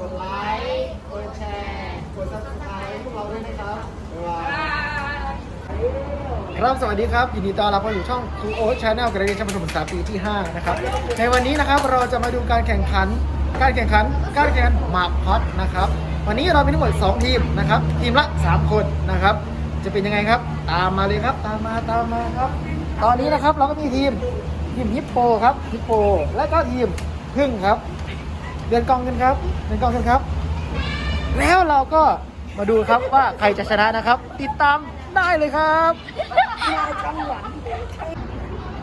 กดไลค์ กดแชร์ กด subscribe พวกเราด้วยนะครับบ๊ายบายครับสวัสดีครับยินดีต้อนรับเข้าสู่ช่อง True Oat Channel กรเรียนชั้นประถมศึกษาปีที่ 5 นะครับ ในวันนี้นะครับเราจะมาดูการแข่งขัน การแข่งขัน การแข่งขันหมากฮอตนะครับ วันนี้เรามีทั้งหมด 2 ทีมนะครับ ทีมละ 3 คนนะครับ จะเป็นยังไงครับ ตามมาเลยครับ ตามมาตามมาครับ ตอนนี้นะครับเราก็มีทีมทีมฮิปโปครับฮิปโป และก็ทีมพึ่งครับ เดือนกองกันครับ เดือนกองกันครับ แล้วเราก็มาดูครับว่าใครจะชนะนะครับ ติดตามได้เลยครับ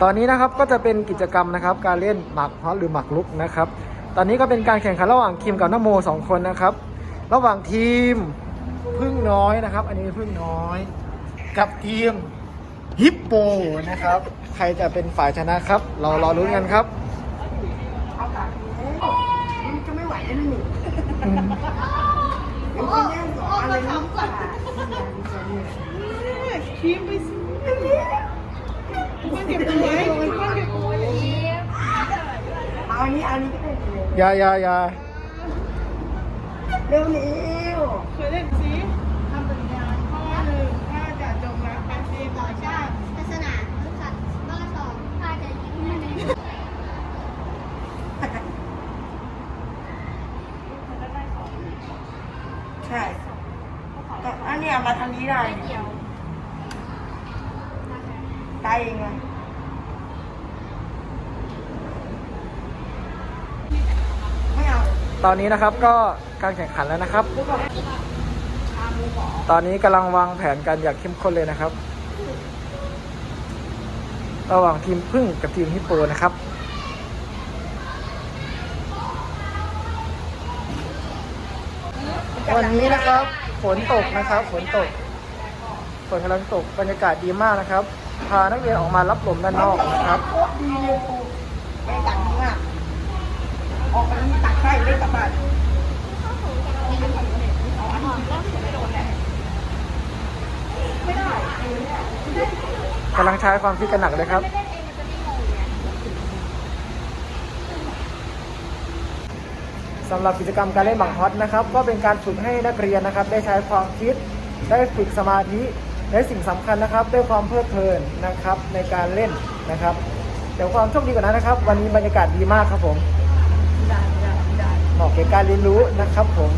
ตอนนี้นะครับก็จะเป็นกิจกรรมนะครับ การเล่นหมากฮอตหรือหมากลุกนะครับ ตอนนี้ก็เป็นการแข่งขันระหว่างคิมกับนโมสองคนนะครับ ระหว่างทีมพึ่งน้อยนะครับ อันนี้พึ่งน้อย กับทีมฮิปโปนะครับ ใครจะเป็นฝ่ายชนะครับ เรารอลุ้นกันครับ มันจะ ไม่ไหวแล้วนี่อืมมันจะแย่งสองอะไรนี่กว่าคิมไปสิมันเก็บตัวไว้มันก็เก็บตัวไว้เอาอันนี้เอาอันนี้ก็ได้เลยอยาอยาอยาเร็วเร็วเคยเล่นสิทำสัญญาข้อหนึ่งถ้าจะจงรักภักดีต่อชาติ ศาสนาพฤหัสข้อสองถ้าจะยิ้มให้ใน ใช่ก็อันนี้เอามาทางนี้ได้ตายเองไงไม่เอาตอนนี้นะครับก็การแข่งขันแล้วนะครับ ตอนนี้กำลังวางแผนกันอย่างเข้มข้นเลยนะครับ ระหว่างทีมพึ่งกับทีมฮิปโปนะครับ วันนี้นะครับฝนตกนะครับฝนตกฝนกำลังตกบรรยากาศดีมากนะครับ พานักเรียนออกมารับลมด้านนอกนะครับโคตรดีเลยครูแม่ตักดีมากออกไปนี่ตักได้ไม่กลับบ้านกำลังใช้ความคิดกันหนักเลยครับ สำหรับกิจกรรมการเล่นหมากฮอตนะครับ ก็เป็นการฝึกให้นักเรียนนะครับ ได้ใช้ความคิด ได้ฝึกสมาธิและสิ่งสำคัญนะครับด้วยความเพลิดเพลินนะครับในการเล่นนะครับแต่ความโชคดีกว่านั้นนะครับ วันนี้บรรยากาศดีมากครับผมเหมาะแก่การเรียนรู้นะครับผม